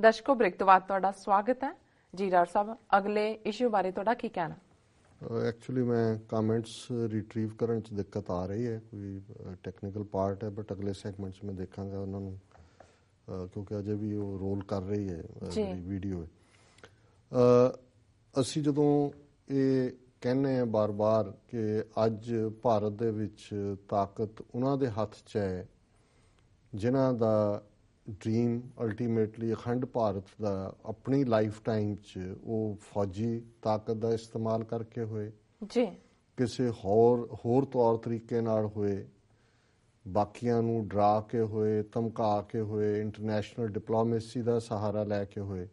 ਦਰਸ਼ਕੋ break ਤੋਂ ਬਾਅਦ ਤੁਹਾਡਾ ਸਵਾਗਤ ਹੈ। ਜੀ ਡਾਕਟਰ ਸਾਹਿਬ ਅਗਲੇ ਇਸ਼ੂ ਬਾਰੇ ਤੁਹਾਡਾ ਕੀ ਕਹਿਣਾ? ਐਕਚੁਅਲੀ ਮੈਂ ਕਮੈਂਟਸ ਰਿਟਰੀਵ ਕਰਨ ਚ ਦਿੱਕਤ ਆ ਰਹੀ ਹੈ। ਕੋਈ ਟੈਕਨੀਕਲ ਪਾਰਟ ਹੈ ਬਟ ਅਗਲੇ ਸੈਗਮੈਂਟ ਚ ਮੈਂ ਦੇਖਾਂਗਾ ਉਹਨਾਂ ਨੂੰ ਕਿਉਂਕਿ ਅਜੇ ਵੀ ਉਹ ਰੋਲ ਕਰ ਰਹੀ ਹੈ। ਜਿਹੜੀ ਵੀਡੀਓ ਹੈ। ਅਸੀਂ ਜਦੋਂ ਇਹ ਕਹਿੰਨੇ ਆ ਬਾਰ-ਬਾਰ ਕਿ ਅੱਜ ਭਾਰਤ ਦੇ ਵਿੱਚ ਤਾਕਤ ਉਹਨਾਂ ਦੇ ਹੱਥ 'ਚ ਹੈ ਜਿਨ੍ਹਾਂ ਦਾ ਡ੍ਰੀਮ ਅਲਟੀਮੇਟਲੀ ਅਖੰਡ ਭਾਰਤ ਦਾ ਆਪਣੀ ਲਾਈਫ ਟਾਈਮ 'ਚ ਉਹ ਫੌਜੀ ਤਾਕਤ ਦਾ ਇਸਤੇਮਾਲ ਕਰਕੇ ਹੋਏ। ਜੀ। ਕਿਸੇ ਹੋਰ ਹੋਰ ਤੌਰ ਤਰੀਕੇ ਨਾਲ ਹੋਏ। ਬਾਕੀਆਂ ਨੂੰ ਡਰਾ ਕੇ ਹੋਏ ਧਮਕਾ ਕੇ ਹੋਏ ਇੰਟਰਨੈਸ਼ਨਲ ਡਿਪਲੋਮੇਸੀ ਦਾ ਸਹਾਰਾ ਲੈ ਕੇ ਹੋਏ।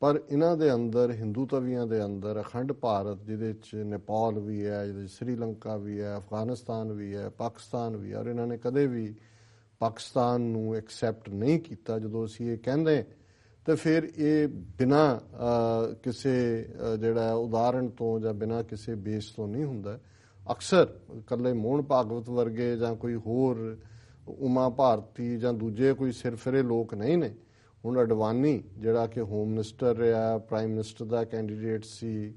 ਪਰ ਇਹਨਾਂ ਦੇ ਅੰਦਰ ਹਿੰਦੂ ਤਵੀਆਂ ਦੇ ਅੰਦਰ ਅਖੰਡ ਭਾਰਤ ਜਿਹਦੇ ਚ ਨੇਪਾਲ ਵੀ ਹੈ ਜਿਹਦੇ 'ਚ ਸ੍ਰੀਲੰਕਾ ਵੀ ਹੈ ਅਫਗਾਨਿਸਤਾਨ ਵੀ ਹੈ ਪਾਕਿਸਤਾਨ ਵੀ ਹੈ ਔਰ ਇਹਨਾਂ ਨੇ ਕਦੇ ਵੀ ਪਾਕਿਸਤਾਨ ਨੂੰ ਐਕਸੈਪਟ ਨਹੀਂ ਕੀਤਾ ਜਦੋਂ ਅਸੀਂ ਇਹ ਕਹਿੰਦੇ, ਤਾਂ ਫਿਰ ਇਹ ਬਿਨਾ ਕਿਸੇ ਜਿਹੜਾ ਉਦਾਹਰਣ ਤੋਂ ਜਾਂ ਬਿਨਾ ਕਿਸੇ ਬੇਸ ਤੋਂ ਨਹੀਂ ਹੁੰਦਾ। ਅਕਸਰ ਇਕੱਲੇ ਮੋਹਨ ਭਾਗਵਤ ਵਰਗੇ ਜਾਂ ਕੋਈ ਹੋਰ ਉਮਾ ਭਾਰਤੀ ਜਾਂ ਦੂਜੇ ਕੋਈ ਸਿਰਫਰੇ ਲੋਕ ਨਹੀਂ ਨੇ। ਹੁਣ ਅਡਵਾਨੀ, ਜਿਹੜਾ ਕਿ ਹੋਮ ਮਿਨਿਸਟਰ ਰਿਹਾ ਪ੍ਰਾਈਮ ਮਿਨਿਸਟਰ ਦਾ ਕੈਂਡੀਡੇਟ ਸੀ,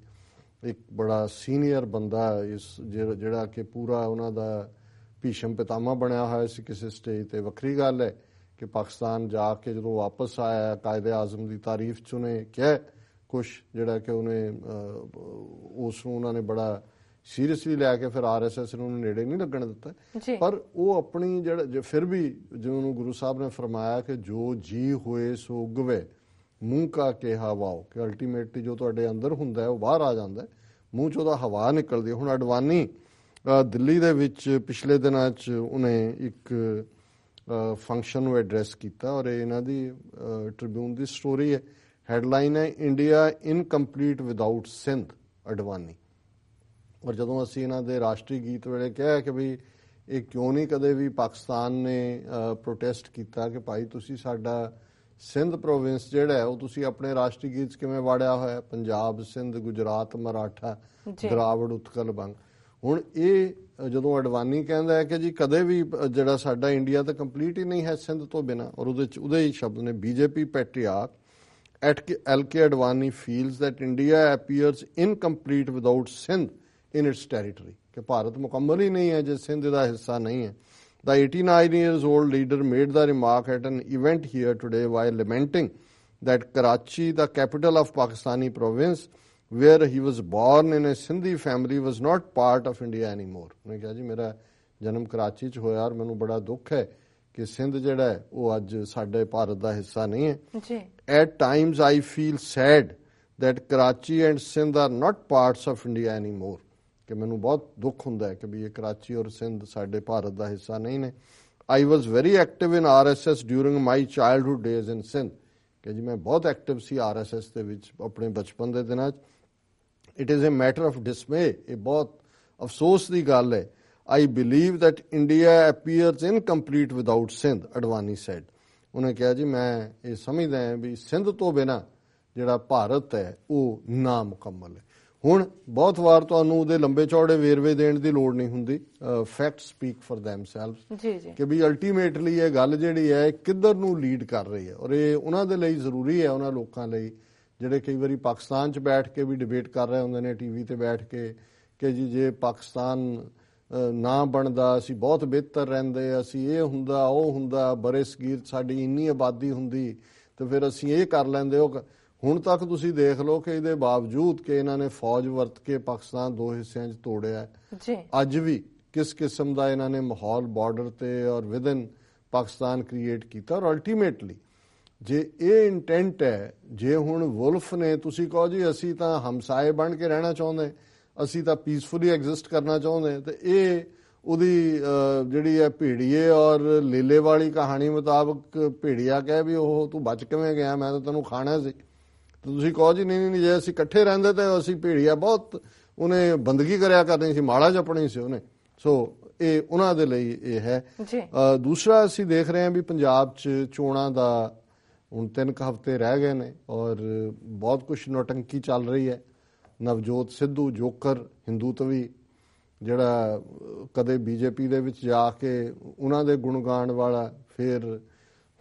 ਇੱਕ ਬੜਾ ਸੀਨੀਅਰ ਬੰਦਾ, ਇਸ, ਜਿਹੜਾ ਜਿਹੜਾ ਕਿ ਪੂਰਾ ਉਹਨਾਂ ਦਾ ਭੀਸ਼ਮ ਪਿਤਾਮਾ ਬਣਿਆ ਹੋਇਆ ਸੀ ਕਿਸੇ ਸਟੇਜ ਤੇ। ਵੱਖਰੀ ਗੱਲ ਹੈ ਕਿ ਪਾਕਿਸਤਾਨ ਜਾ ਕੇ ਜਦੋਂ ਵਾਪਸ ਆਇਆ ਕਾਇਦੇ ਆਜ਼ਮ ਦੀ ਤਾਰੀਫ ਚ ਉਹਨੇ ਕਿਹਾ ਕੁਝ ਜਿਹੜਾ ਕਿ ਉਹਨੇ ਉਸ ਨੂੰ ਉਹਨਾਂ ਨੇ ਬੜਾ ਸੀਰੀਅਸਲੀ ਲੈ ਕੇ ਫਿਰ ਆਰਐਸਐਸ ਨੂੰ ਉਹਨੂੰ ਨੇੜੇ ਨਹੀਂ ਲੱਗਣ ਦਿੱਤਾ। ਪਰ ਉਹ ਆਪਣੀ ਜਿਹੜਾ ਫਿਰ ਵੀ ਜਿਵੇਂ ਉਹਨੂੰ ਗੁਰੂ ਸਾਹਿਬ ਨੇ ਫਰਮਾਇਆ ਕਿ ਜੋ ਜੀ ਹੋਏ ਸੋ ਉਗਵੇ ਮੂੰਹ ਕਾ ਕਿਹਾ ਵਾਓ ਕਿ ਅਲਟੀਮੇਟਲੀ ਜੋ ਤੁਹਾਡੇ ਅੰਦਰ ਹੁੰਦਾ ਹੈ ਉਹ ਬਾਹਰ ਆ ਜਾਂਦਾ ਹੈ ਮੂੰਹ ਚੋਂ ਉਹਦਾ ਹਵਾ ਨਿਕਲਦੀ ਹੁਣ ਅਡਵਾਨੀ ਦਿੱਲੀ ਦੇ ਵਿੱਚ ਪਿਛਲੇ ਦਿਨਾਂ 'ਚ ਉਹਨੇ ਇੱਕ ਫੰਕਸ਼ਨ ਨੂੰ ਐਡਰੈਸ ਕੀਤਾ ਔਰ ਇਹ ਇਹਨਾਂ ਦੀ ਟ੍ਰਿਬਿਊਨ ਦੀ ਸਟੋਰੀ ਹੈ ਹੈਡਲਾਈਨ ਹੈ India incomplete without Sindh Advani ਔਰ ਜਦੋਂ ਅਸੀਂ ਇਹਨਾਂ ਦੇ ਰਾਸ਼ਟਰੀ ਗੀਤ ਵੇਲੇ ਕਿਹਾ ਕਿ ਵੀ ਇਹ ਕਿਉਂ ਨਹੀਂ ਕਦੇ ਵੀ ਪਾਕਿਸਤਾਨ ਨੇ ਪ੍ਰੋਟੈਸਟ ਕੀਤਾ ਕਿ ਭਾਈ ਤੁਸੀਂ ਸਾਡਾ ਸਿੰਧ ਪ੍ਰੋਵਿੰਸ ਜਿਹੜਾ ਹੈ ਉਹ ਤੁਸੀਂ ਆਪਣੇ ਰਾਸ਼ਟਰੀ ਗੀਤ 'ਚ ਕਿਵੇਂ ਵਾੜਿਆ ਹੋਇਆ? ਪੰਜਾਬ ਸਿੰਧ ਗੁਜਰਾਤ ਮਰਾਠਾ। ਦਰਾਵੜ ਉਤਕਲ ਬੰਗ ਹੁਣ ਇਹ ਜਦੋਂ ਅਡਵਾਨੀ ਕਹਿੰਦਾ ਹੈ ਕਿ ਜੀ ਕਦੇ ਵੀ ਜਿਹੜਾ ਸਾਡਾ ਇੰਡੀਆ ਤਾਂ ਕੰਪਲੀਟ ਹੀ ਨਹੀਂ ਹੈ ਸਿੰਧ ਤੋਂ ਬਿਨਾ ਔਰ ਉਹਦੇ ਚ ਉਹਦੇ ਹੀ ਸ਼ਬਦ ਨੇ BJP patriarch at L K Advani feels that India appears incomplete without Sindh in its territory ਕਿ ਭਾਰਤ ਮੁਕੰਮਲ ਹੀ ਨਹੀਂ ਹੈ ਜੇ ਸਿੰਧ ਦਾ ਹਿੱਸਾ ਨਹੀਂ ਹੈ The 89 years old leader made the remark at an event here today while lamenting that Karachi, the capital of Pakistani province, where he was born in a Sindhi family, was not part of India anymore. ਉਹਨੇ ਕਿਹਾ ਜੀ ਮੇਰਾ ਜਨਮ ਕਰਾਚੀ ਚ ਹੋਇਆ ਔਰ ਮੈਨੂੰ ਬੜਾ ਦੁੱਖ ਹੈ ਕਿ ਸਿੰਧ ਜਿਹੜਾ ਹੈ ਉਹ ਅੱਜ ਸਾਡੇ ਭਾਰਤ ਦਾ ਹਿੱਸਾ ਨਹੀਂ ਹੈ ਜੀ at times I feel sad that Karachi and Sindh are not parts of India anymore ਕਿ ਮੈਨੂੰ ਬਹੁਤ ਦੁੱਖ ਹੁੰਦਾ ਹੈ ਕਿ ਵੀ ਇਹ ਕਰਾਚੀ ਔਰ ਸਿੰਧ ਸਾਡੇ ਭਾਰਤ ਦਾ ਹਿੱਸਾ ਨਹੀਂ ਨੇ I was very active in RSS during my childhood days in Sindh ਕਿ ਜੀ ਮੈਂ ਬਹੁਤ ਐਕਟਿਵ ਸੀ RSS ਦੇ ਵਿੱਚ ਆਪਣੇ ਬਚਪਨ ਦੇ ਦਿਨਾਂ 'ਚ it is a matter of dismay ਇਹ ਬਹੁਤ ਅਫਸੋਸ ਦੀ ਗੱਲ ਹੈ I believe that India appears incomplete without Sindh Advani said. ਉਹਨੇ ਕਿਹਾ ਜੀ ਮੈਂ ਇਹ ਸਮਝਦਾ ਹਾਂ ਵੀ ਸਿੰਧ ਤੋਂ ਬਿਨਾ ਜਿਹੜਾ ਭਾਰਤ ਹੈ ਉਹ ਨਾ ਮੁਕੰਮਲ ਹੈ ਹੁਣ ਬਹੁਤ ਵਾਰ ਤੁਹਾਨੂੰ ਉਹਦੇ ਲੰਬੇ ਚੌੜੇ ਵੇਰਵੇ ਦੇਣ ਦੀ ਲੋੜ ਨਹੀਂ ਹੁੰਦੀ ਫੈਕਟ ਸਪੀਕ ਫॉर ਥੈਮਸੈਲਵਸ ਜੀ ਜੀ ਕਿ ਵੀ ਅਲਟੀਮੇਟਲੀ ਇਹ ਗੱਲ ਜਿਹੜੀ ਹੈ ਕਿੱਧਰ ਨੂੰ ਲੀਡ ਕਰ ਰਹੀ ਹੈ ਔਰ ਇਹ ਉਹਨਾਂ ਦੇ ਲਈ ਜ਼ਰੂਰੀ ਹੈ ਉਹਨਾਂ ਲੋਕਾਂ ਲਈ ਜਿਹੜੇ ਕਈ ਵਾਰੀ ਪਾਕਿਸਤਾਨ 'ਚ ਬੈਠ ਕੇ ਵੀ ਡਿਬੇਟ ਕਰ ਰਹੇ ਹੁੰਦੇ ਨੇ ਟੀਵੀ ਤੇ ਬੈਠ ਕੇ ਕਿ ਜੀ ਜੇ ਪਾਕਿਸਤਾਨ ਨਾ ਬਣਦਾ ਅਸੀਂ ਬਹੁਤ ਬਿਹਤਰ ਰਹਿੰਦੇ ਅਸੀਂ ਇਹ ਹੁੰਦਾ ਉਹ ਹੁੰਦਾ ਬਰੇ ਸਗੀਰ ਸਾਡੀ ਇੰਨੀ ਆਬਾਦੀ ਹੁੰਦੀ ਤੇ ਫਿਰ ਅਸੀਂ ਇਹ ਕਰ ਲੈਂਦੇ ਉਹ ਹੁਣ ਤੱਕ ਤੁਸੀਂ ਦੇਖ ਲਓ ਕਿ ਇਹਦੇ ਬਾਵਜੂਦ ਕਿ ਇਹਨਾਂ ਨੇ ਫੌਜ ਵਰਤ ਕੇ ਪਾਕਿਸਤਾਨ ਦੋ ਹਿੱਸਿਆਂ 'ਚ ਤੋੜਿਆ ਜੀ। ਅੱਜ ਵੀ ਕਿਸ ਕਿਸਮ ਦਾ ਇਹਨਾਂ ਨੇ ਮਾਹੌਲ ਬਾਰਡਰ ਤੇ ਔਰ ਵਿਦਨ ਪਾਕਿਸਤਾਨ ਕ੍ਰੀਏਟ ਕੀਤਾ ਔਰ ਅਲਟੀਮੇਟਲੀ ਜੇ ਇਹ ਇੰਟੈਂਟ ਹੈ ਜੇ ਹੁਣ ਵੁਲਫ ਨੇ ਤੁਸੀਂ ਕਹੋ ਜੀ ਅਸੀਂ ਤਾਂ ਹਮਸਾਏ ਬਣ ਕੇ ਰਹਿਣਾ ਚਾਹੁੰਦੇ ਅਸੀਂ ਤਾਂ ਪੀਸਫੁਲੀ ਐਗਜ਼ਿਸਟ ਕਰਨਾ ਚਾਹੁੰਦੇ ਤੇ ਇਹ ਉਹਦੀ ਜਿਹੜੀ ਹੈ ਭੇੜੀਏ ਔਰ ਲੀਲੇ ਵਾਲੀ ਕਹਾਣੀ ਮੁਤਾਬਕ ਭੇੜੀਆ ਕਹੇ ਵੀ ਉਹ ਤੂੰ ਬਚ ਕਿਵੇਂ ਗਿਆ ਮੈਂ ਤਾਂ ਤੈਨੂੰ ਖਾਣਾ ਸੀ। ਤੁਸੀਂ ਕਹੋ ਜੀ ਨਹੀਂ ਨਹੀਂ ਜੇ ਅਸੀਂ ਇਕੱਠੇ ਰਹਿੰਦੇ ਤੇ ਅਸੀਂ ਭੇੜੀਆ ਬਹੁਤ ਉਹਨੇ ਬੰਦਗੀ ਕਰਿਆ ਕਰਨੀ ਸੀ ਮਾੜਾ ਜਪਣੀ ਸੀ ਉਹਨੇ। ਸੋ ਇਹ ਉਹਨਾਂ ਦੇ ਲਈ ਇਹ ਹੈ। ਦੂਸਰਾ ਅਸੀਂ ਦੇਖ ਰਹੇ ਹਾਂ ਵੀ ਪੰਜਾਬ 'ਚ ਚੋਣਾਂ ਦਾ ਹੁਣ ਤਿੰਨ ਕੁ ਹਫ਼ਤੇ ਰਹਿ ਗਏ ਨੇ ਔਰ ਬਹੁਤ ਕੁਝ ਨੋਟੰਕੀ ਚੱਲ ਰਹੀ ਹੈ। ਨਵਜੋਤ ਸਿੱਧੂ ਜੋਕਰ ਹਿੰਦੂਤਵੀ ਜਿਹੜਾ ਅ, ਕਦੇ ਬੀਜੇਪੀ ਦੇ ਵਿੱਚ ਜਾ ਕੇ ਉਹਨਾਂ ਦੇ ਗੁਣਗਾਨ ਵਾਲਾ ਫਿਰ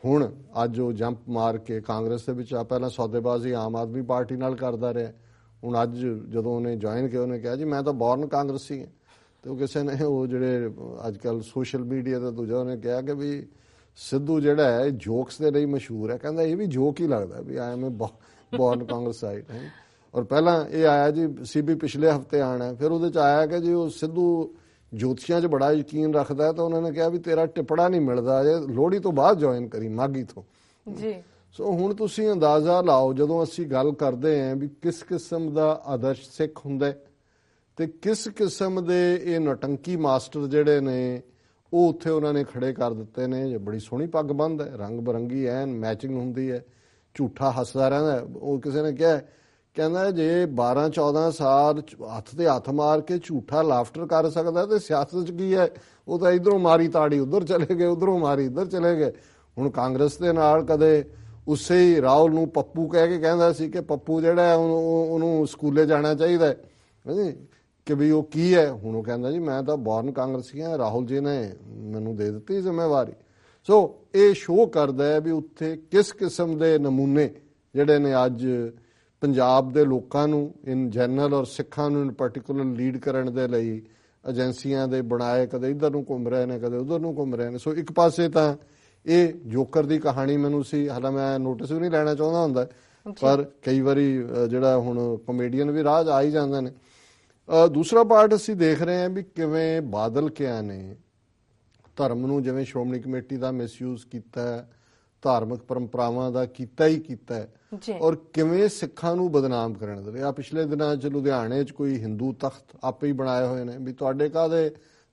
ਹੁਣ ਅੱਜ ਉਹ ਜੰਪ ਮਾਰ ਕੇ ਕਾਂਗਰਸ ਦੇ ਵਿੱਚ ਆ ਪਹਿਲਾਂ ਸੌਦੇਬਾਜ਼ੀ ਆਮ ਆਦਮੀ ਪਾਰਟੀ ਨਾਲ ਕਰਦਾ ਰਿਹਾ। ਹੁਣ ਅੱਜ ਜਦੋਂ ਉਹਨੇ ਜੁਆਇਨ ਕੀਤਾ ਉਹਨੇ ਕਿਹਾ ਜੀ ਮੈਂ ਤਾਂ ਬੌਰਨ ਕਾਂਗਰਸੀ ਹਾਂ। ਤੇ ਉਹ ਕਿਸੇ ਨੇ ਉਹ ਜਿਹੜੇ ਅੱਜ ਕੱਲ ਸੋਸ਼ਲ ਮੀਡੀਆ ਤੇ ਦੂਜਾ ਉਹਨੇ ਕਿਹਾ ਕਿ ਵੀ ਸਿੱਧੂ ਜਿਹੜਾ ਹੈ ਜੋਕਸ ਦੇ ਲਈ ਮਸ਼ਹੂਰ ਹੈ। ਕਹਿੰਦਾ ਇਹ ਵੀ ਜੋਕ ਹੀ ਲੱਗਦਾ ਵੀ I am born Congress side ਹੈ। ਔਰ ਪਹਿਲਾਂ ਇਹ ਆਇਆ ਜੀ ਸੀਬੀ ਪਿਛਲੇ ਹਫ਼ਤੇ ਆਣਾ ਫਿਰ ਉਹਦੇ ਚ ਆਇਆ ਕਿ ਜੀ ਉਹ ਸਿੱਧੂ ਜੋਤਸ਼ੀਆਂ 'ਚ ਬੜਾ ਯਕੀਨ ਰੱਖਦਾ ਤਾਂ ਉਹਨਾਂ ਨੇ ਕਿਹਾ ਵੀ ਤੇਰਾ ਟਿਪੜਾ ਨਹੀਂ ਮਿਲਦਾ। ਜੇ ਲੋਹੜੀ ਤੋਂ ਬਾਅਦ ਜੁਆਇਨ ਕਰੀ ਮਾਗੀ ਤੋਂ। ਜੀ। ਸੋ ਹੁਣ ਤੁਸੀਂ ਅੰਦਾਜ਼ਾ ਲਾਓ ਜਦੋਂ ਅਸੀਂ ਗੱਲ ਕਰਦੇ ਆਂ ਵੀ ਕਿਸ ਕਿਸਮ ਦਾ ਆਦਰਸ਼ ਸਿੱਖ ਹੁੰਦਾ ਤੇ ਕਿਸ ਕਿਸਮ ਦੇ ਇਹ ਨਟੰਕੀ ਮਾਸਟਰ ਜਿਹੜੇ ਨੇ ਉਹ ਉੱਥੇ ਉਹਨਾਂ ਨੇ ਖੜੇ ਕਰ ਦਿੱਤੇ ਨੇ, ਜੇ ਬੜੀ ਸੋਹਣੀ ਪੱਗ ਬੰਦ ਹੈ ਰੰਗ ਬਰੰਗੀ ਐਨ, ਮੈਚਿੰਗ ਹੁੰਦੀ ਹੈ, ਝੂਠਾ ਹੱਸਦਾ ਰਹਿੰਦਾ ਉਹ ਕਿਸੇ ਨੇ ਕਿਹਾ, ਕਹਿੰਦਾ ਜੇ 12 14 ਸਾਲ ਹੱਥ ਤੇ ਹੱਥ ਮਾਰ ਕੇ ਝੂਠਾ ਲਾਫਟਰ ਕਰ ਸਕਦਾ ਤੇ ਸਿਆਸਤ ਚ ਕੀ ਹੈ? ਉਹ ਤਾਂ ਇਧਰੋਂ ਮਾਰੀ ਤਾੜੀ, ਉਧਰ ਚਲੇ ਗਏ, ਉਧਰੋਂ ਮਾਰੀ, ਇੱਧਰ ਚਲੇ ਗਏ। ਹੁਣ ਕਾਂਗਰਸ ਦੇ ਨਾਲ ਕਦੇ ਉਸੇ ਹੀ ਰਾਹੁਲ ਨੂੰ ਪੱਪੂ ਕਹਿ ਕੇ ਕਹਿੰਦਾ ਸੀ ਕਿ ਪੱਪੂ ਜਿਹੜਾ ਉਹਨੂੰ ਉਹਨੂੰ ਸਕੂਲੇ ਜਾਣਾ ਚਾਹੀਦਾ ਹੈ। ਹਾਂਜੀ ਕਿ ਵੀ ਉਹ ਕੀ ਹੈ? ਹੁਣ ਉਹ ਕਹਿੰਦਾ ਜੀ ਮੈਂ ਤਾਂ ਬੌਰਨ ਕਾਂਗਰਸੀ ਹਾਂ ਰਾਹੁਲ ਜੀ ਨੇ ਮੈਨੂੰ ਦੇ ਦਿੱਤੀ ਜ਼ਿੰਮੇਵਾਰੀ। ਸੋ ਇਹ ਸ਼ੋਅ ਕਰਦਾ ਹੈ ਵੀ ਉੱਥੇ ਕਿਸ ਕਿਸਮ ਦੇ ਨਮੂਨੇ ਜਿਹੜੇ ਨੇ ਅੱਜ ਪੰਜਾਬ ਦੇ ਲੋਕਾਂ ਨੂੰ ਇਨ ਜਨਰਲ ਔਰ ਸਿੱਖਾਂ ਨੂੰ ਇਨ ਪਾਰਟਿਕੂਲਰ ਲੀਡ ਕਰਨ ਦੇ ਲਈ ਏਜੰਸੀਆਂ ਦੇ ਬਣਾਏ ਕਦੇ ਇਧਰ ਨੂੰ ਘੁੰਮ ਰਹੇ ਨੇ ਕਦੇ ਉਧਰ ਨੂੰ ਘੁੰਮ ਰਹੇ ਨੇ। ਸੋ ਇੱਕ ਪਾਸੇ ਤਾਂ ਇਹ ਜੋਕਰ ਦੀ ਕਹਾਣੀ ਮੈਨੂੰ ਸੀ ਹਾਲਾ ਮੈਂ ਨੋਟਿਸ ਵੀ ਨਹੀਂ ਲੈਣਾ ਚਾਹੁੰਦਾ ਹੁੰਦਾ ਪਰ ਕਈ ਵਾਰੀ ਜਿਹੜਾ ਹੁਣ ਕਮੇਡੀਅਨ ਵੀ ਰਾਜ ਆ ਹੀ ਜਾਂਦੇ ਨੇ। ਦੂਸਰਾ ਪਾਰਟ ਅਸੀਂ ਦੇਖ ਰਹੇ ਹਾਂ ਵੀ ਕਿਵੇਂ ਬਾਦਲ ਕਿਆ ਨੇ ਧਰਮ ਨੂੰ ਜਿਵੇਂ ਸ਼੍ਰੋਮਣੀ ਕਮੇਟੀ ਦਾ ਮਿਸਯੂਜ਼ ਕੀਤਾ ਹੈ ਧਾਰਮਿਕ ਪਰੰਪਰਾਵਾਂ ਦਾ ਕੀਤਾ ਹੀ ਕੀਤਾ ਹੈ ਔਰ ਕਿਵੇਂ ਸਿੱਖਾਂ ਨੂੰ ਬਦਨਾਮ ਕਰਨ ਦੇ ਆ ਪਿਛਲੇ ਦਿਨਾਂ ਚ ਲੁਧਿਆਣੇ ਚ ਕੋਈ ਹਿੰਦੂ ਤਖਤ ਆਪੇ ਹੀ ਬਣਾਏ ਹੋਏ ਨੇ ਵੀ ਤੁਹਾਡੇ ਕਾਦੇ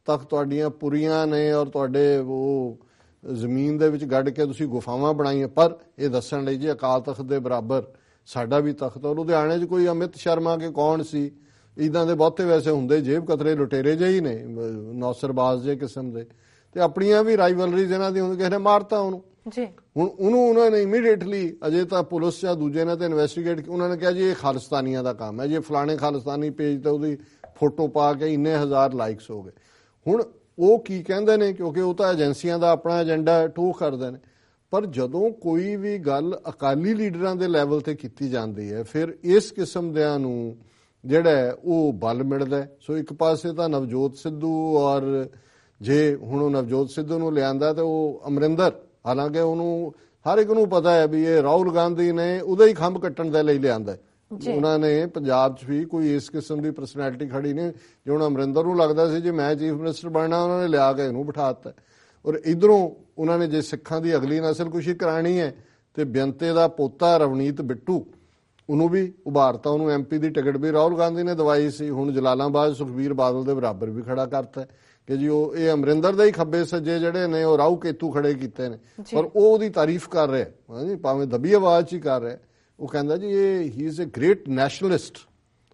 ਤਖਤ ਤੁਹਾਡੀਆਂ ਪੁਰੀਆਂ ਨੇ ਔਰ ਤੁਹਾਡੇ ਉਹ ਜ਼ਮੀਨ ਦੇ ਵਿੱਚ ਗੱਡ ਕੇ ਤੁਸੀਂ ਗੁਫਾਵਾਂ ਬਣਾਈਆਂ ਪਰ ਇਹ ਦੱਸਣ ਲਈ ਜੀ ਅਕਾਲ ਤਖਤ ਦੇ ਬਰਾਬਰ ਸਾਡਾ ਵੀ ਤਖਤ ਔਰ ਲੁਧਿਆਣੇ 'ਚ ਕੋਈ ਅਮਿਤ ਸ਼ਰਮਾ ਕੇ ਕੌਣ ਸੀ? ਇਦਾਂ ਦੇ ਬਹੁਤੇ ਵੈਸੇ ਹੁੰਦੇ ਜੇਬ ਕਤਰੇ ਲੁਟੇਰੇ ਜਿਹੇ ਹੀ ਨੇ ਨੌਸਰਬਾਜ਼ ਜੇ ਕਿਸਮ ਦੇ। ਤੇ ਆਪਣੀਆਂ ਵੀ ਰਾਈਵਲਰੀਜ਼ ਇਹਨਾਂ ਦੀ ਹੁੰਦੀ ਕਿਸੇ ਨੇ ਮਾਰਤਾ ਉਹਨੂੰ। ਜੀ। ਹੁਣ ਉਹਨੂੰ ਉਹਨਾਂ ਨੇ ਇਮੀਡੀਏਟਲੀ ਅਜੇ ਤਾਂ ਪੁਲਿਸ ਜਾਂ ਦੂਜੇ ਨੇ ਤੇ ਇਨਵੈਸਟੀਗੇਟ ਉਹਨਾਂ ਨੇ ਕਿਹਾ ਜੀ ਇਹ ਖਾਲਿਸਤਾਨੀਆਂ ਦਾ ਕੰਮ ਹੈ ਜੇ ਫਲਾਣੇ ਖਾਲਿਸਤਾਨੀ ਪੇਜ ਤੇ ਉਹਦੀ ਫੋਟੋ ਪਾ ਕੇ ਇੰਨੇ ਹਜ਼ਾਰ ਲਾਈਕਸ ਹੋ ਗਏ। ਹੁਣ ਉਹ ਕੀ ਕਹਿੰਦੇ ਨੇ ਕਿਉਂਕਿ ਉਹ ਤਾਂ ਏਜੰਸੀਆਂ ਦਾ ਆਪਣਾ ਏਜੰਡਾ ਟੂ ਕਰਦੇ ਨੇ। ਪਰ ਜਦੋਂ ਕੋਈ ਵੀ ਗੱਲ ਅਕਾਲੀ ਲੀਡਰਾਂ ਦੇ ਲੈਵਲ ਤੇ ਕੀਤੀ ਜਾਂਦੀ ਹੈ ਫਿਰ ਇਸ ਕਿਸਮ ਦਿਆਂ ਨੂੰ ਜਿਹੜਾ ਉਹ ਬਲ ਮਿਲਦਾ। ਸੋ ਇੱਕ ਪਾਸੇ ਤਾਂ ਨਵਜੋਤ ਸਿੱਧੂ ਔਰ ਜੇ ਹੁਣ ਉਹ ਨਵਜੋਤ ਸਿੱਧੂ ਨੂੰ ਲਿਆਂਦਾ ਤੇ ਉਹ ਅਮਰਿੰਦਰ ਹਾਲਾਂਕਿ ਉਹਨੂੰ ਹਰ ਇੱਕ ਨੂੰ ਪਤਾ ਹੈ ਵੀ ਇਹ ਰਾਹੁਲ ਗਾਂਧੀ ਨੇ ਉਹਦਾ ਹੀ ਖੰਭ ਕੱਟਣ ਦੇ ਲਈ ਲਿਆਂਦਾ। ਉਹਨਾਂ ਨੇ ਪੰਜਾਬ 'ਚ ਵੀ ਕੋਈ ਇਸ ਕਿਸਮ ਦੀ ਪਰਸਨੈਲਿਟੀ ਖੜੀ ਨਹੀਂ ਜੇ ਹੁਣ ਅਮਰਿੰਦਰ ਨੂੰ ਲੱਗਦਾ ਸੀ ਜੇ ਮੈਂ ਚੀਫ ਮਿਨਿਸਟਰ ਬਣਨਾ ਉਹਨਾਂ ਨੇ ਲਿਆ ਕੇ ਇਹਨੂੰ ਬਿਠਾ ਦਿੱਤਾ ਔਰ ਇਧਰੋਂ ਉਹਨਾਂ ਨੇ ਜੇ ਸਿੱਖਾਂ ਦੀ ਅਗਲੀ ਨਸਲ ਕੁਸ਼ੀ ਕਰਾਣੀ ਹੈ ਤੇ ਬੇਅੰਤੇ ਦਾ ਪੋਤਾ ਰਵਨੀਤ ਬਿੱਟੂ ਉਹਨੂੰ ਵੀ ਉਭਾਰਤਾ ਉਹਨੂੰ ਐਮਪੀ ਦੀ ਟਿਕਟ ਵੀ। ਰਾਹੁਲ ਗਾਂਧੀ ਨੇ ਦਵਾਈ ਸੀ ਹੁਣ ਜਲਾਲਾਬਾਦ ਸੁਖਬੀਰ ਬਾਦਲ ਦੇ ਬਰਾਬਰ ਵੀ ਖੜਾ ਕਰਤਾ ਕਿ ਜੀ ਉਹ ਇਹ ਅਮਰਿੰਦਰ ਦੇ ਹੀ ਖੱਬੇ ਸੱਜੇ ਜਿਹੜੇ ਨੇ ਉਹ ਰਾਹੂ ਕੇਤੂ ਖੜੇ ਕੀਤੇ ਨੇ। ਪਰ ਉਹ ਉਹਦੀ ਤਾਰੀਫ ਕਰ ਰਿਹਾ ਹੈ। ਹਾਂਜੀ ਭਾਵੇਂ ਦਬੀ ਆਵਾਜ਼ 'ਚ ਹੀ ਕਰ ਰਿਹਾ। ਉਹ ਕਹਿੰਦਾ ਜੀ ਇਹ he is a great nationalist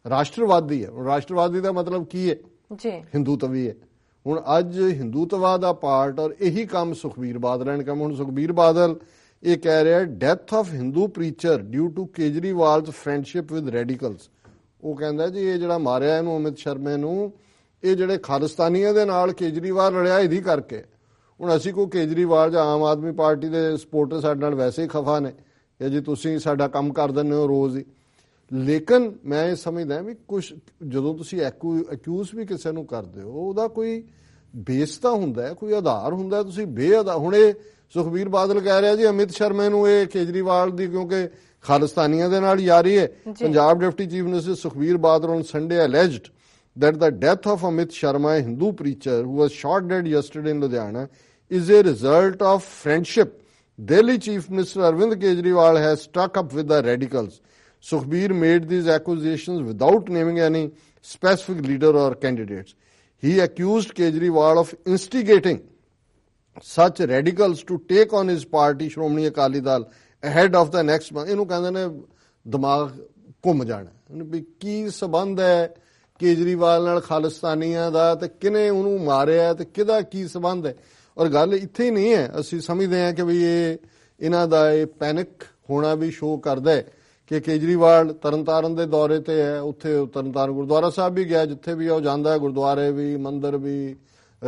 ਰਾਸ਼ਟਰਵਾਦੀ ਹੈ। ਰਾਸ਼ਟਰਵਾਦੀ ਦਾ ਮਤਲਬ ਕੀ ਹੈ? ਜੀ। ਹਿੰਦੂਤਵੀ ਹੈ। ਹੁਣ ਅੱਜ ਹਿੰਦੂਤਵਾ ਦਾ ਪਾਰਟ ਔਰ ਇਹੀ ਕੰਮ ਸੁਖਬੀਰ ਬਾਦਲ ਨੇ ਕੰਮ ਹੁਣ ਸੁਖਬੀਰ ਬਾਦਲ ਇਹ ਕਹਿ ਰਿਹਾ death of Hindu preacher due to Kejriwal's friendship with radicals ਉਹ ਕਹਿੰਦਾ ਜੀ, ਇਹ ਜਿਹੜਾ ਮਾਰਿਆ ਇਹਨੂੰ ਅਮਿਤ ਸ਼ਰਮੇ ਨੂੰ, ਇਹ ਜਿਹੜੇ ਖਾਲਿਸਤਾਨੀਆਂ ਦੇ ਨਾਲ ਕੇਜਰੀਵਾਲ ਰਲਿਆ ਇਹਦੀ ਕਰਕੇ। ਹੁਣ ਅਸੀਂ ਕੋਈ ਕੇਜਰੀਵਾਲ ਜਾਂ ਆਮ ਆਦਮੀ ਪਾਰਟੀ ਦੇ ਸਪੋਰਟਰ ਸਾਡੇ ਨਾਲ ਵੈਸੇ ਹੀ ਖਫਾ ਨੇ ਕਿ ਜੀ ਤੁਸੀਂ ਸਾਡਾ ਕੰਮ ਕਰ ਦਿੰਦੇ ਹੋ ਰੋਜ਼ ਹੀ। ਲੇਕਿਨ ਮੈਂ ਇਹ ਸਮਝਦਾ ਵੀ ਕੁਝ ਜਦੋਂ ਤੁਸੀਂ ਅਕਿਊਜ਼ ਵੀ ਕਿਸੇ ਨੂੰ ਕਰਦੇ ਹੋ, ਉਹਦਾ ਕੋਈ ਬੇਸ ਤਾਂ ਹੁੰਦਾ ਕੋਈ ਆਧਾਰ ਹੁੰਦਾ ਤੁਸੀਂ ਬੇਅਦਾ, ਹੁਣ ਇਹ ਸੁਖਬੀਰ ਬਾਦਲ ਕਹਿ ਰਿਹਾ ਜੀ ਅਮਿਤ ਸ਼ਰਮੇ ਨੂੰ ਇਹ ਕੇਜਰੀਵਾਲ ਦੀ ਕਿਉਂਕਿ ਖਾਲਿਸਤਾਨੀਆਂ ਦੇ ਨਾਲ ਯਾਰੀ ਹੈ। Punjab deputy chief minister Sukhbir Badal on Sunday alleged that the death of Amit Sharma, a Hindu preacher who was shot dead yesterday in Ludhiana, is a result of friendship. Delhi Chief Minister Arvind Kejriwal has stuck up with the radicals. Sukhbir made these accusations without naming any specific leader or candidates. He accused Kejriwal of instigating such radicals to take on his party Shromani Akali Dal, ahead of the next month. ਇਹਨੂੰ ਕਹਿੰਦੇ ਨੇ ਦਿਮਾਗ ਘੁੰਮ ਜਾਣਾ। ਵੀ ਕੀ ਸਬੰਧ ਹੈ ਕੇਜਰੀਵਾਲ ਨਾਲ ਖਾਲਿਸਤਾਨੀਆਂ ਦਾ ਤੇ ਕਿਨੇ ਉਹਨੂੰ ਮਾਰਿਆ ਤੇ ਕਿਹਦਾ ਕੀ ਸਬੰਧ ਹੈ? ਔਰ ਗੱਲ ਇੱਥੇ ਹੀ ਨਹੀਂ ਹੈ। ਅਸੀਂ ਸਮਝਦੇ ਹਾਂ ਕਿ ਵੀ ਇਹ, ਇਹਨਾਂ ਦਾ ਇਹ ਪੈਨਿਕ ਹੋਣਾ ਵੀ ਸ਼ੋਅ ਕਰਦਾ ਹੈ ਕਿ ਕੇਜਰੀਵਾਲ ਤਰਨਤਾਰਨ ਦੇ ਦੌਰੇ ਤੇ ਹੈ। ਉੱਥੇ ਤਰਨਤਾਰਨ ਗੁਰਦੁਆਰਾ ਸਾਹਿਬ ਵੀ ਗਿਆ, ਜਿੱਥੇ ਵੀ ਉਹ ਜਾਂਦਾ ਹੈ, ਗੁਰਦੁਆਰੇ ਵੀ, ਮੰਦਿਰ ਵੀ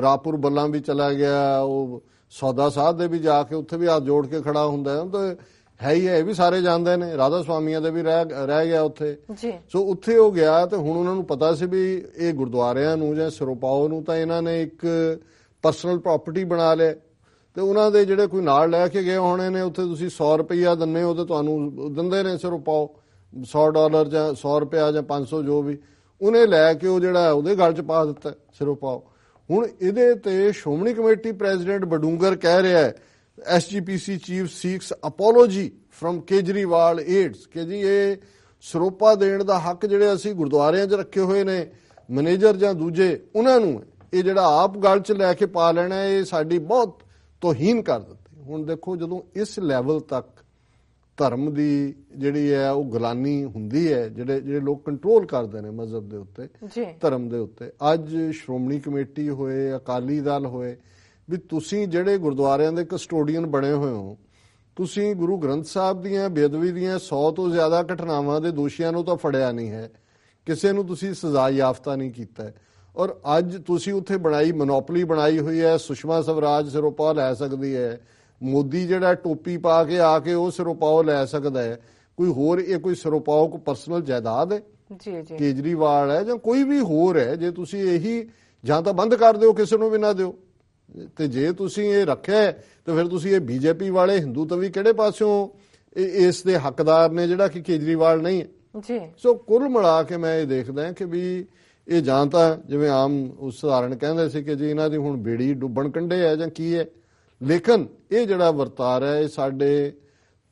ਰਾਪੁਰ ਬੱਲਾਂ ਵੀ ਚਲਾ ਗਿਆ ਉਹ ਸੌਦਾ ਸਾਧ ਦੇ ਵੀ ਜਾ ਕੇ ਉੱਥੇ ਵੀ ਹੱਥ ਜੋੜ ਕੇ ਖੜਾ ਹੁੰਦਾ ਹੈ। ਉਹ ਤਾਂ ਹੈ ਹੀ ਹੈ ਇਹ ਵੀ ਸਾਰੇ ਜਾਣਦੇ ਨੇ। ਰਾਧਾ ਸਵਾਮੀਆਂ ਦੇ ਵੀ ਰਹਿ ਰਹਿ ਗਿਆ ਉੱਥੇ। ਜੀ। ਸੋ ਉੱਥੇ ਉਹ ਗਿਆ ਤੇ ਹੁਣ ਉਹਨਾਂ ਨੂੰ ਪਤਾ ਸੀ ਵੀ ਇਹ ਗੁਰਦੁਆਰਿਆਂ ਨੂੰ ਜਾਂ ਸਿਰੋਪਾਓ ਨੂੰ ਤਾਂ ਇਹਨਾਂ ਨੇ ਇੱਕ ਪਰਸਨਲ ਪ੍ਰਾਪਰਟੀ ਬਣਾ ਲਿਆ। ਤੇ ਉਹਨਾਂ ਦੇ ਜਿਹੜੇ ਕੋਈ ਨਾਲ ਲੈ ਕੇ ਗਏ ਹੋਣੇ ਨੇ ਉੱਥੇ ਤੁਸੀਂ 100 ਰੁਪਈਆ ਦਿੰਨੇ ਹੋ ਤੇ ਤੁਹਾਨੂੰ ਦਿੰਦੇ ਨੇ ਸਿਰੋਪਾਓ। 100 ਡਾਲਰ ਜਾਂ 100 ਰੁਪਿਆ ਜਾਂ 500 ਜੋ ਵੀ। ਉਹਨੇ ਲੈ ਕੇ ਉਹ ਜਿਹੜਾ ਉਹਦੇ ਗਲ 'ਚ ਪਾ ਦਿੱਤਾ ਸਿਰੋਪਾਓ। ਹੁਣ ਇਹਦੇ ਤੇ ਸ਼੍ਰੋਮਣੀ ਕਮੇਟੀ ਪ੍ਰੈਜ਼ੀਡੈਂਟ ਬਡੂੰਗਰ ਕਹਿ ਰਿਹਾ ਹੈ SGPC chief seeks apology from Kejriwal aides ਕਿ ਜੀ ਇਹ ਸਰੋਪਾ ਦੇਣ ਦਾ ਹੱਕ ਜਿਹੜੇ ਅਸੀਂ ਗੁਰਦੁਆਰਿਆਂ 'ਚ ਰੱਖੇ ਹੋਏ ਨੇ, ਮੈਨੇਜਰ ਜਾਂ ਦੂਜੇ, ਉਹਨਾਂ ਨੂੰ ਇਹ ਜਿਹੜਾ ਆਪ ਗੱਲ 'ਚ ਲੈ ਕੇ ਪਾ ਲੈਣਾ, ਇਹ ਸਾਡੀ ਬਹੁਤ ਤੋਹੀਨ ਕਰ ਦਿੱਤੀ। ਹੁਣ ਦੇਖੋ ਜਦੋਂ ਇਸ ਲੈਵਲ ਤੱਕ ਧਰਮ ਦੀ ਜਿਹੜੀ ਹੈ ਉਹ ਗੁਲਾਨੀ ਹੁੰਦੀ ਹੈ ਜਿਹੜੇ ਜਿਹੜੇ ਲੋਕ ਕੰਟਰੋਲ ਕਰਦੇ ਨੇ ਮਜ਼ਹਬ ਦੇ ਉੱਤੇ ਧਰਮ ਦੇ ਉੱਤੇ। ਅੱਜ ਸ਼੍ਰੋਮਣੀ ਕਮੇਟੀ ਹੋਏ ਅਕਾਲੀ ਦਲ ਹੋਏ ਵੀ ਤੁਸੀਂ ਜਿਹੜੇ ਗੁਰਦੁਆਰਿਆਂ ਦੇ ਕਸਟੋਡੀਅਨ ਬਣੇ ਹੋਏ ਹੋ ਤੁਸੀਂ ਗੁਰੂ ਗ੍ਰੰਥ ਸਾਹਿਬ ਦੀਆਂ ਬੇਅਦਬੀ ਦੀਆਂ 100 ਤੋਂ ਜ਼ਿਆਦਾ ਘਟਨਾਵਾਂ ਦੇ ਦੋਸ਼ੀਆਂ ਨੂੰ ਤਾਂ ਫੜਿਆ ਨਹੀਂ ਹੈ। ਕਿਸੇ ਨੂੰ ਤੁਸੀਂ ਸਜ਼ਾ ਯਾਫਤਾ ਨਹੀਂ ਕੀਤਾ। ਔਰ ਅੱਜ ਤੁਸੀਂ ਉੱਥੇ ਬਣਾਈ ਮੋਨੋਪੋਲੀ ਬਣਾਈ ਹੋਈ ਹੈ ਸੁਸ਼ਮਾ ਸਵਰਾਜ ਸਿਰੋਪਾ ਲੈ ਸਕਦੀ ਹੈ। ਮੋਦੀ ਜਿਹੜਾ ਟੋਪੀ ਪਾ ਕੇ ਆ ਕੇ ਉਹ ਸਿਰੋਪਾਓ ਲੈ ਸਕਦਾ ਹੈ। ਕੋਈ ਹੋਰ ਇਹ ਕੋਈ ਸਿਰੋਪਾਓ ਕੋ ਪਰਸਨਲ ਜਾਇਦਾਦ ਹੈ? ਜੀ ਜੀ। ਕੇਜਰੀਵਾਲ ਹੈ ਜਾਂ ਕੋਈ ਵੀ ਹੋਰ ਹੈ ਜੇ ਤੁਸੀਂ ਇਹੀ ਜਾਂ ਤਾਂ ਬੰਦ ਕਰ ਦਿਓ ਕਿਸੇ ਨੂੰ ਵੀ ਨਾ ਦਿਓ। ਤੇ ਜੇ ਤੁਸੀਂ ਇਹ ਰੱਖਿਆ ਤਾਂ ਫਿਰ ਤੁਸੀਂ ਇਹ ਬੀਜੇਪੀ ਵਾਲੇ ਹਿੰਦੂ ਤਵੀ ਕਿਹੜੇ ਪਾਸਿਓਂ ਇਸ ਦੇ ਹੱਕਦਾਰ ਨੇ ਜਿਹੜਾ ਕਿ ਕੇਜਰੀਵਾਲ ਨਹੀਂ ਹੈ? ਜੀ। ਸੋ ਕੁੱਲ ਮਿਲਾ ਕੇ ਮੈਂ ਇਹ ਦੇਖਦਾ ਹਾਂ ਕਿ ਵੀ ਇਹ ਜਾਂ ਤਾਂ ਜਿਵੇਂ ਆਮ ਉਸ ਸਧਾਰਨ ਕਹਿੰਦੇ ਸੀ ਕਿ ਜੀ ਇਹਨਾਂ ਦੀ ਹੁਣ ਬੇੜੀ ਡੁੱਬਣ ਕੰਢੇ ਹੈ ਜਾਂ ਕੀ ਹੈ? ਲੇਕਿਨ ਇਹ ਜਿਹੜਾ ਵਰਤਾਰ ਹੈ ਇਹ ਸਾਡੇ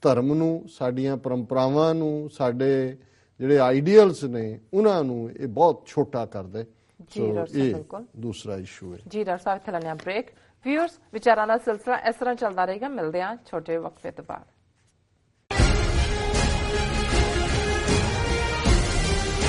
ਧਰਮ ਨੂੰ ਸਾਡੀਆਂ ਪਰੰਪਰਾਵਾਂ ਨੂੰ ਸਾਡੇ ਜਿਹੜੇ ਆਈਡੀਅਲਸ ਨੇ ਉਹਨਾਂ ਨੂੰ ਇਹ ਬਹੁਤ ਛੋਟਾ ਕਰਦਾ। ਜੀ, ਡਾਕਟਰ ਬਿਲਕੁਲ। ਦੂਸਰਾ ਇਸ਼ੂ ਹੈ। ਜੀ ਡਾਕਟਰ ਸਾਹਿਬ ਇੱਥੇ ਲੈਣੇ ਆ ਬ੍ਰੇਕ ਵਿਊਅਰਸ ਵਿਚਾਰਾਂ ਦਾ ਸਿਲਸਿਲਾ ਇਸ ਤਰ੍ਹਾਂ ਚੱਲਦਾ ਰਹੇਗਾ। ਮਿਲਦੇ ਆ ਛੋਟੇ ਵਕਫੇ ਤੋਂ ਬਾਅਦ।